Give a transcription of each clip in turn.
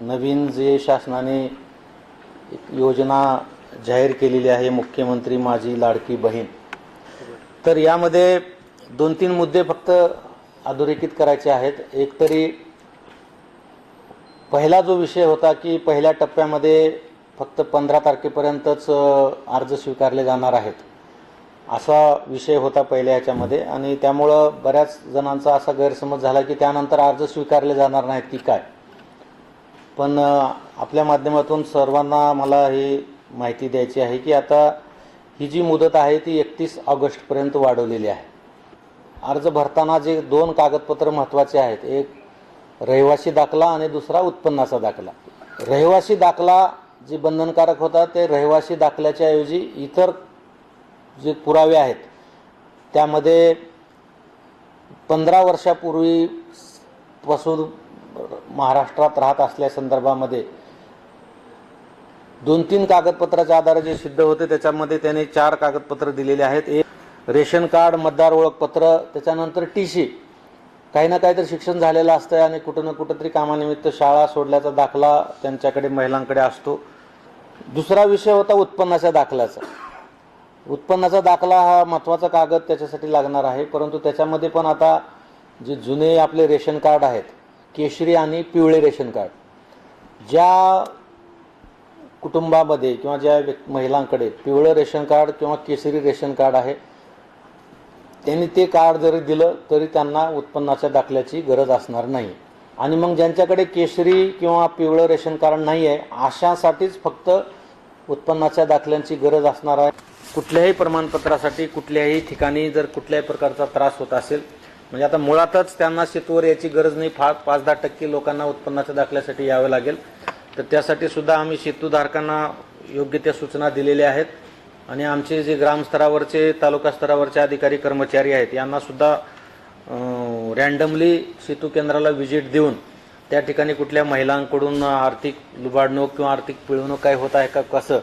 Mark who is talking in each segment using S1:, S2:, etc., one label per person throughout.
S1: नवीन जे शासनाने एक योजना जाहीर केलेली आहे मुख्यमंत्री माझी लाडकी बहीण. तर यामध्ये दोन तीन मुद्दे फक्त अधोरेखित करायचे आहेत. एक तरी पहिला जो विषय होता की पहिल्या टप्प्यामध्ये फक्त पंधरा तारखेपर्यंतच अर्ज स्वीकारले जाणार आहेत. असा विषय होता पहिल्या ह्याच्यामध्ये आणि त्यामुळं बऱ्याच जणांचा असा गैरसमज झाला की त्यानंतर अर्ज स्वीकारले जाणार नाहीत की काय. पण आपल्या माध्यमातून सर्वांना मला हे माहिती द्यायची आहे की आता ही जी मुदत आहे ती एकतीस ऑगस्टपर्यंत वाढवलेली आहे. अर्ज भरताना जे दोन कागदपत्र महत्त्वाचे आहेत एक रहिवासी दाखला आणि दुसरा उत्पन्नाचा दाखला. रहिवासी दाखला जे बंधनकारक होता ते रहिवासी दाखल्याच्या ऐवजी इतर जे पुरावे आहेत त्यामध्ये पंधरा वर्षापूर्वी पासून महाराष्ट्रात राहत असल्या संदर्भामध्ये दोन तीन कागदपत्राच्या आधारे जे सिद्ध होते त्याच्यामध्ये त्याने चार कागदपत्र दिलेले आहेत. एक रेशन कार्ड मतदार ओळखपत्र त्याच्यानंतर टी सी काही ना काहीतरी शिक्षण झालेलं असतं आणि कुठं ना कुठं तरी कामानिमित्त शाळा सोडल्याचा दाखला त्यांच्याकडे महिलांकडे असतो. दुसरा विषय होता उत्पन्नाच्या दाखल्याचा. उत्पन्नाचा दाखला हा महत्त्वाचा कागद त्याच्यासाठी लागणार आहे परंतु त्याच्यामध्ये पण आता जे जुने आपले रेशन कार्ड आहेत केशरी आणि पिवळे रेशन कार्ड. ज्या कुटुंबामध्ये किंवा ज्या व्यक् महिलांकडे पिवळं रेशन कार्ड किंवा केशरी रेशन कार्ड आहे त्यांनी ते कार्ड जरी दिलं तरी त्यांना उत्पन्नाच्या दाखल्याची गरज असणार नाही. आणि मग ज्यांच्याकडे केशरी किंवा पिवळं रेशन कार्ड नाही आहे अशासाठीच फक्त उत्पन्नाच्या दाखल्यांची गरज असणार आहे. कुठल्याही प्रमाणपत्रासाठी कुठल्याही ठिकाणी जर कुठल्याही प्रकारचा त्रास होत असेल म्हणजे आता मुळातच त्यांना शेतीवर याची गरज नाही. फार पाच दहा टक्के लोकांना उत्पन्नाच्या दाखल्यासाठी यावं लागेल. तर त्यासाठी सुद्धा आम्ही सेतूधारकांना योग्य त्या सूचना दिलेल्या आहेत. आणि आमचे जे ग्रामस्तरावरचे तालुका स्तरावरचे अधिकारी कर्मचारी आहेत यांना सुद्धा रँडमली सेतू केंद्राला व्हिजिट देऊन त्या ठिकाणी कुठल्या महिलांकडून आर्थिक लुबाडणूक किंवा आर्थिक पिळवणूक काय होत आहे का कसं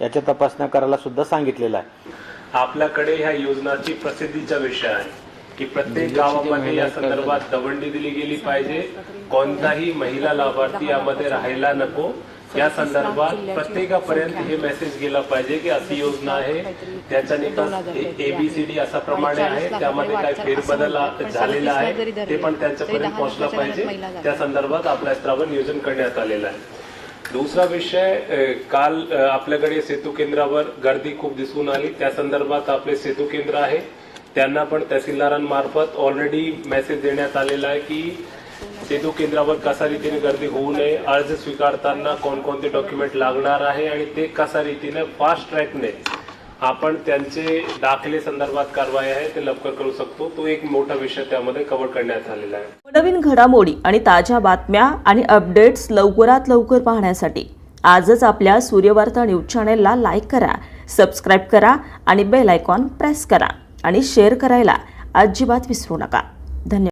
S1: याच्या तपासण्या करायला सुद्धा सांगितलेलं आहे.
S2: आपल्याकडे ह्या योजनाची प्रसिद्धीचा विषय आहे. की प्रत्येक गावामध्ये या संदर्भात दवंडी दिली गेली पाहिजे. कोणताही महिला लाभार्थी यामध्ये राहायला नको. या संदर्भात प्रत्येकापर्यंत हे मेसेज गेला पाहिजे की अशी योजना आहे. त्याचा निकाल एबीसीडी असा प्रमाणे आहे. त्यामध्ये काय फेरबदल झालेला आहे ते पण त्यांच्यापर्यंत पोहोचला पाहिजे. त्या संदर्भात आपल्या स्तरावर नियोजन करण्यात आलेलं आहे. दुसरा विषय काल आपल्याकडे सेतू केंद्रावर गर्दी खूप दिसून आली. त्या संदर्भात आपले सेतू केंद्र आहे. त्यांना पण तहसीलदारांमार्फत ऑलरेडी मेसेज देण्यात आलेला आहे की सेतू केंद्रावर कसा रीतीने गर्दी होऊ नये अर्ज स्वीकारताना कोणकोणते डॉक्युमेंट लागणार आहे आणि ते कसा रीतीने फास्ट ट्रॅकने आपण त्यांचे दाखले संदर्भात कारवाई आहे ते लवकर करू शकतो. तो एक मोठा विषय त्यामध्ये कव्हर करण्यात आलेला आहे.
S3: नवीन घडामोडी आणि ताज्या बातम्या आणि अपडेट्स लवकरात लवकर पाहण्यासाठी आजच आपल्या सूर्यवार्ता न्यूज चॅनेलला लाईक करा सबस्क्राईब करा आणि बेल आयकॉन प्रेस करा. आणि शेअर करायला अजिबात विसरू नका. धन्यवाद.